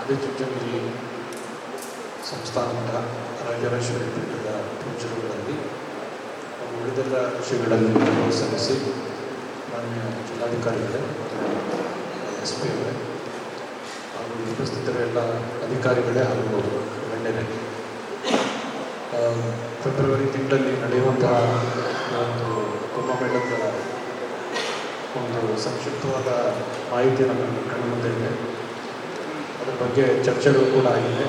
ಆದಿಚುಂಚನಗಿರಿ ಸಂಸ್ಥಾನ ಮಠ, ರಾಜರಾಜೇಶ್ವರಿ ಪೀಠದ ಪೂಜೆಗಳಲ್ಲಿ ಉಳಿದೆಲ್ಲ ವಿಷಯಗಳಲ್ಲಿ ಸಲ್ಲಿಸಿ ಮಾನ್ಯ ಜಿಲ್ಲಾಧಿಕಾರಿಗಳೇ ಎಸ್ ಪಿ ಅವರೇ ಹಾಗೂ ಉಪಸ್ಥಿತರೆಲ್ಲ ಅಧಿಕಾರಿಗಳೇ ಹಾಗೂ ಗಣ್ಯರೇ. ಫೆಬ್ರವರಿ ತಿಂಗಳಲ್ಲಿ ನಡೆಯುವಂತಹ ಒಂದು ಕುಂಭಮೇಳದ ಒಂದು ಸಂಕ್ಷಿಪ್ತವಾದ ಮಾಹಿತಿ ನಮ್ಮ ಕಣ್ಣ ಮುಂದೆ ಇದೆ ಅದ್ರ ಬಗ್ಗೆ ಚರ್ಚೆಗಳು ಕೂಡ ಆಗಿದೆ.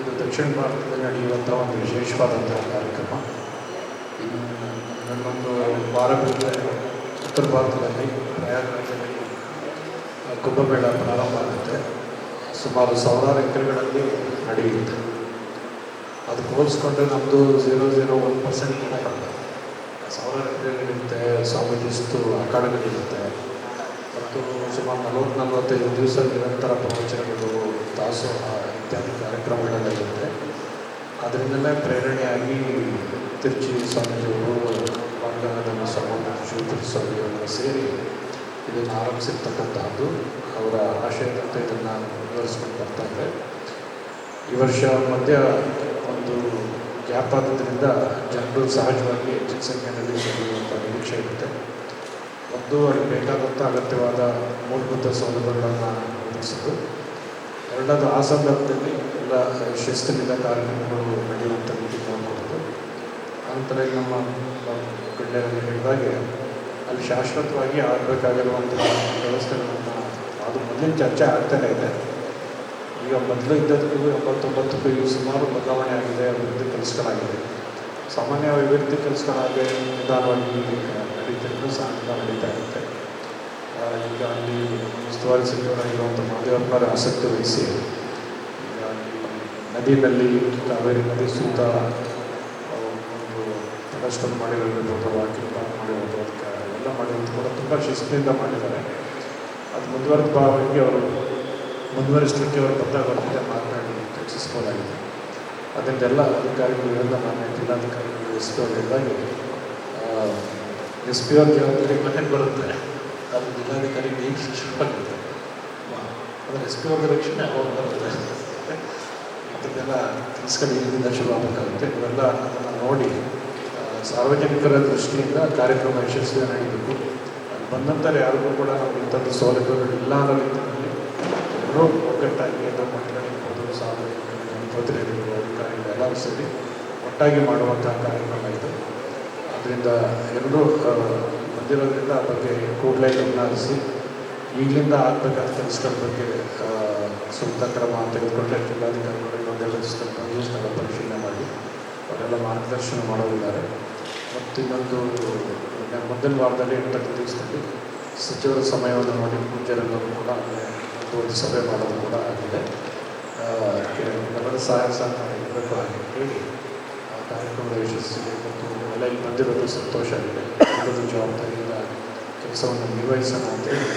ಇದು ದಕ್ಷಿಣ ಭಾರತದಲ್ಲಿ ನಡೆಯುವಂಥ ಒಂದು ವಿಶೇಷವಾದಂತಹ ಕಾರ್ಯಕ್ರಮ. ಇನ್ನು ನನ್ನೊಂದು ವಾರ ಬಿಟ್ಟರೆ ಉತ್ತರ ಭಾರತದಲ್ಲಿ ಪ್ರಯಾಗರಾಜದಲ್ಲಿ ಕುಂಭಮೇಳ ಪ್ರಾರಂಭ ಆಗುತ್ತೆ. ಸುಮಾರು ಸಾವಿರಾರು ಎಕರೆಗಳಲ್ಲಿ ನಡೆಯುತ್ತೆ. ಅದಕ್ಕೆ ಹೋಲಿಸ್ಕೊಂಡ್ರೆ ನಮ್ಮದು ಝೀರೋ ಝೀರೋ ಒನ್ ಪರ್ಸೆಂಟ್ ಕೂಡ ಬರಲ್ಲ ಸಾವಿರಾರು ಎಕರೆಗಳಿರುತ್ತೆ ಸ್ವಾಮೀಜಿಸ್ತು ಅಖಾಡಗಳಿರುತ್ತೆ. ಸುಮಾರು ನಲವತ್ತು ನಲವತ್ತೈದು ದಿವಸ ನಿರಂತರ ಪ್ರವಚನಗಳು ತಾಸು ಇತ್ಯಾದಿ ಕಾರ್ಯಕ್ರಮಗಳಲ್ಲಿರುತ್ತೆ. ಅದರಿಂದಲೇ ಪ್ರೇರಣೆಯಾಗಿ ತಿರುಚಿ ಸ್ವಾಮೀಜಿಯವರು ಬಂಗಾರದ ಸ್ವಾಮಿ ಶಿವಪುರಿ ಸ್ವಾಮಿಯವರೆಲ್ಲ ಸೇರಿ ಇದನ್ನು ಆರಂಭಿಸಿರ್ತಕ್ಕಂತಹದ್ದು. ಅವರ ಆಶಯದಂತೆ ಇದನ್ನು ವಿವರಿಸ್ಕೊಂಡು ಬರ್ತಾ ಇದೆ ಈ ವರ್ಷ ಮಧ್ಯ ಒಂದು ಗ್ಯಾಪ್ ಆದ್ದರಿಂದ ಜನರು ಸಹಜವಾಗಿ ಹೆಚ್ಚಿನ ಸಂಖ್ಯೆಯಲ್ಲಿ ಸಿಗುವಂಥ ನಿರೀಕ್ಷೆ ಇರುತ್ತೆ. ಒಂದು ಅಲ್ಲಿ ಬೇಕಾದಂಥ ಅಗತ್ಯವಾದ ಮೂಲಭೂತ ಸೌಲಭ್ಯಗಳನ್ನು ಒದಗಿಸಿದ್ದು. ಎರಡನೇದು ಆ ಸಂದರ್ಭದಲ್ಲಿ ಎಲ್ಲ ಶಿಸ್ತಿನಿಂದ ಕಾರ್ಯಕ್ರಮಗಳು ನಡೆಯುವಂಥ ರೀತಿ ನೋಡ್ಕೊಡೋದು ಆನಂತರ ನಮ್ಮ ಗಣ್ಯರಲ್ಲಿ ಹೇಳಿದಾಗೆ, ಅಲ್ಲಿ ಶಾಶ್ವತವಾಗಿ ಆಗಬೇಕಾಗಿರುವಂತಹ ವ್ಯವಸ್ಥೆಗಳನ್ನು ಅದು ಮೊದಲಿನ ಚರ್ಚೆ ಆಗ್ತಾನೆ ಇದೆ. ಈಗ ಮೊದಲು ಇದ್ದದಕ್ಕೂ ಎಂಬತ್ತೊಂಬತ್ತಕ್ಕೂ ಈಗ ಸುಮಾರು ಬದಲಾವಣೆ ಆಗಿದೆ, ಅಭಿವೃದ್ಧಿ ಕೆಲಸಗಳಾಗಿದೆ ಸಾಮಾನ್ಯ ಅಭಿವೃದ್ಧಿ ಕೆಲಸಗಳಾಗಿ ನಿಧಾನವಾಗಿ ನಡೀತಿದ್ರು ಸಹ ನಿಧಾನ ನಡೀತಾ ಇರುತ್ತೆ. ಈಗ ಅಲ್ಲಿ ಉಸ್ತುವಾರಿ ಸಚಿವರಾಗಿರುವಂಥ ಮಹದೇವಪ್ಪನವರ ಆಸಕ್ತಿ ವಹಿಸಿ ನದಿನಲ್ಲಿ ಕಾವೇರಿ ನದಿ ಸುತ್ತ ಒಂದು ಪ್ರದರ್ಶನ ಮಾಡಿರೋದಿರ್ಬೋದು ವಾಕಿಂಗ್ ಪಾರ್ಕ್ ಮಾಡಿರೋದು, ಅದಕ್ಕೆ ಎಲ್ಲ ಮಾಡಿರೋದು ಕೂಡ ತುಂಬ ಶಿಸ್ತಿನಿಂದ ಮಾಡಿದ್ದಾರೆ. ಅದು ಮುಂದುವರೆದ ಭಾಗವಾಗಿ ಅವರು, ಮುಂದುವರಿಸಲಿಕ್ಕೆ ಅವರು ಬಂದಾಗ ಅವ್ರ ಮಾತನಾಡಿ, ಚರ್ಚಿಸ್ಬೋದಾಗಿದೆ. ಅದರಿಂದೆಲ್ಲ ಅಧಿಕಾರಿಗಳಿಂದ ನಾನು ಜಿಲ್ಲಾಧಿಕಾರಿಗಳು ಎಸ್ ಪಿ ಅವ್ರು ಹೇಳಿದಾಗೆ ಎಸ್ ಪಿ ಅವ್ರ ಜವಾಬ್ದಾರಿ ಮನೆಗೆ ಬರುತ್ತೆ ಅದು ಜಿಲ್ಲಾಧಿಕಾರಿಗೆ ಈಗ ಶಿಕ್ಷಕವಾಗುತ್ತೆ ಆದರೆ ಎಸ್ ಪಿ ಅವ್ರ ರಕ್ಷಣೆ ಅವಾಗ ಬರುತ್ತೆ ಅದನ್ನೆಲ್ಲ ಇಲ್ಲಿಂದ ಶುರು ಆಗಬೇಕಾಗುತ್ತೆ, ಇವೆಲ್ಲ ಅದನ್ನು ನೋಡಿ ಸಾರ್ವಜನಿಕರ ದೃಷ್ಟಿಯಿಂದ ಕಾರ್ಯಕ್ರಮ ಯಶಸ್ವಿ ನಡೀಬೇಕು. ಅಲ್ಲಿ ಬಂದಂಥವ್ರು ಯಾರಿಗೂ ಕೂಡ ನಾವು ಇಂಥದ್ದು ಸೌಲಭ್ಯಗಳು ಇಲ್ಲ ಅನ್ನೋ ರೀತಿಯಲ್ಲಿ ಎಲ್ಲರೂ ಒಗ್ಗಟ್ಟಾಗಿ ಅಥವಾ ಮಠಗಳಿರ್ಬೋದು ಜನಪ್ರತಿನಿಧಿಗಳು ಅಧಿಕಾರಿಗಳು ಎಲ್ಲರೂ ಸೇರಿ ಒಟ್ಟಾಗಿ ಮಾಡುವಂತಹ ಕಾರ್ಯಕ್ರಮ ಇದು. ಅದರಿಂದ ಎಲ್ಲರೂ ಬಂದಿರೋದ್ರಿಂದ ಆ ಬಗ್ಗೆ ಕೂಡಲೇ ಗಮನ ಹರಿಸಿ ಈಗಲಿಂದ ಆಗಬೇಕಾದ ಕೆಲಸಗಳ ಬಗ್ಗೆ ಸೂಕ್ತ ಕ್ರಮ ತೆಗೆದುಕೊಂಡ್ರೆ ಜಿಲ್ಲಾಧಿಕಾರಿಗಳು ಒಂದೆಲ್ಲ ನ್ಯೂಸ್ನೆಲ್ಲ ಪರಿಶೀಲನೆ ಮಾಡಿ, ಅವರೆಲ್ಲ ಮಾರ್ಗದರ್ಶನ ಮಾಡೋದಿದ್ದಾರೆ ಮತ್ತು ಇನ್ನೊಂದು ಮೊದಲ ವಾರದಲ್ಲಿ ಎಂಟತ್ತು ದಿವಸದಲ್ಲಿ ಸಚಿವರ ಸಮಯವನ್ನು ನೋಡಿ ಪೂಜ್ಯರೆಲ್ಲರೂ ಕೂಡ ಸಭೆ ಮಾಡೋದು ಕೂಡ ಆಗಿದೆ. ಎಲ್ಲರ ಸಹಾಯ ಸಹ ಇರಬೇಕು ಹಾಗೆ ಹೇಳಿ ಆ ಕಾರ್ಯಕ್ರಮದ ಯಶಸ್ಸಿಗೆ ಮತ್ತು ಎಲ್ಲ ಇಲ್ಲಿ ಬಂದಿರೋದು ಸಂತೋಷ ಆಗಿದೆ. ಎಲ್ಲರೂ ಜವಾಬ್ದಾರಿಯಿಂದ ಕೆಲಸವನ್ನು ನಿರ್ವಹಿಸೋಣ ಅಂತ ಹೇಳಿ